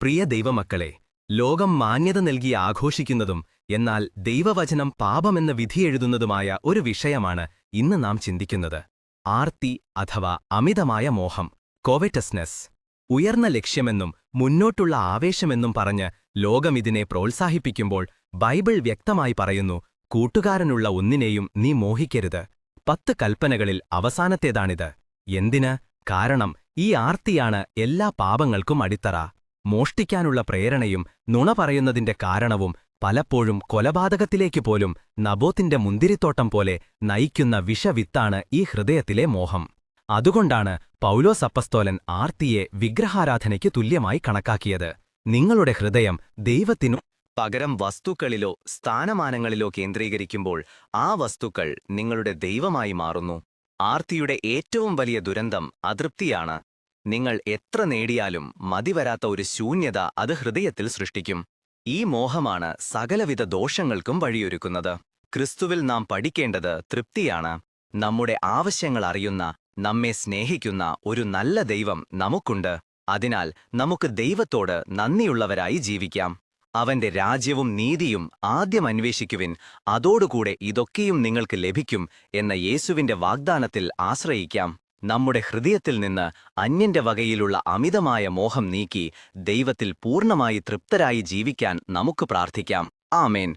പ്രിയ ദൈവമക്കളെ ലോകം മാന്യത നൽകി ആഘോഷിക്കുന്നതും എന്നാൽ ദൈവവചനം പാപമെന്ന വിധിയെഴുതുന്നതുമായ ഒരു വിഷയമാണ് ഇന്ന് നാം ചിന്തിക്കുന്നത്. ആർത്തി അഥവാ അമിതമായ മോഹം കോവറ്റസ്നെസ് ഉയർന്ന ലക്ഷ്യമെന്നും മുന്നോട്ടുള്ള ആവേശമെന്നും പറഞ്ഞ് ലോകമിതിനെ പ്രോത്സാഹിപ്പിക്കുമ്പോൾ ബൈബിൾ വ്യക്തമായി പറയുന്നു കൂട്ടുകാരനുള്ള ഒന്നിനെയും നീ മോഹിക്കരുത്. പത്ത് കൽപ്പനകളിൽ അവസാനത്തേതാണിത്. എന്തിന്? കാരണം ഈ ആർത്തിയാണ് എല്ലാ പാപങ്ങൾക്കും അടിത്തറ. മോഷ്ടിക്കാനുള്ള പ്രേരണയും നുണ പറയുന്നതിന്റെ കാരണവും പലപ്പോഴും കൊലപാതകത്തിലേക്ക് പോലും നബോത്തിന്റെ മുന്തിരിത്തോട്ടം പോലെ നയിക്കുന്ന വിഷവിത്താണ് ഈ ഹൃദയത്തിലെ മോഹം. അതുകൊണ്ടാണ് പൗലോസ് അപ്പസ്തോലൻ ആർത്തിയെ വിഗ്രഹാരാധനയ്ക്ക് തുല്യമായി കണക്കാക്കിയത്. നിങ്ങളുടെ ഹൃദയം ദൈവത്തിനു പകരം വസ്തുക്കളിലോ സ്ഥാനമാനങ്ങളിലോ കേന്ദ്രീകരിക്കുമ്പോൾ ആ വസ്തുക്കൾ നിങ്ങളുടെ ദൈവമായി മാറുന്നു. ആർത്തിയുടെ ഏറ്റവും വലിയ ദുരന്തം അതൃപ്തിയാണ്. നിങ്ങൾ എത്ര നേടിയാലും മതിവരാത്ത ഒരു ശൂന്യത അത് ഹൃദയത്തിൽ സൃഷ്ടിക്കും. ഈ മോഹമാണ് സകലവിധ ദോഷങ്ങൾക്കും വഴിയൊരുക്കുന്നത്. ക്രിസ്തുവിൽ നാം പഠിക്കേണ്ടത് തൃപ്തിയാണ്. നമ്മുടെ ആവശ്യങ്ങൾ അറിയുന്ന നമ്മെ സ്നേഹിക്കുന്ന ഒരു നല്ല ദൈവം നമുക്കുണ്ട്. അതിനാൽ നമുക്ക് ദൈവത്തോട് നന്ദിയുള്ളവരായി ജീവിക്കാം. അവന്റെ രാജ്യവും നീതിയും ആദ്യം അന്വേഷിക്കുവിൻ അതോടുകൂടെ ഇതൊക്കെയും നിങ്ങൾക്ക് ലഭിക്കും എന്ന യേശുവിന്റെ വാഗ്ദാനത്തിൽ ആശ്രയിക്കാം. നമ്മുടെ ഹൃദയത്തിൽ നിന്ന് അന്യന്റെ വകയിലുള്ള അമിതമായ മോഹം നീക്കി ദൈവത്തിൽ പൂർണമായി തൃപ്തരായി ജീവിക്കാൻ നമുക്ക് പ്രാർത്ഥിക്കാം. ആമേൻ.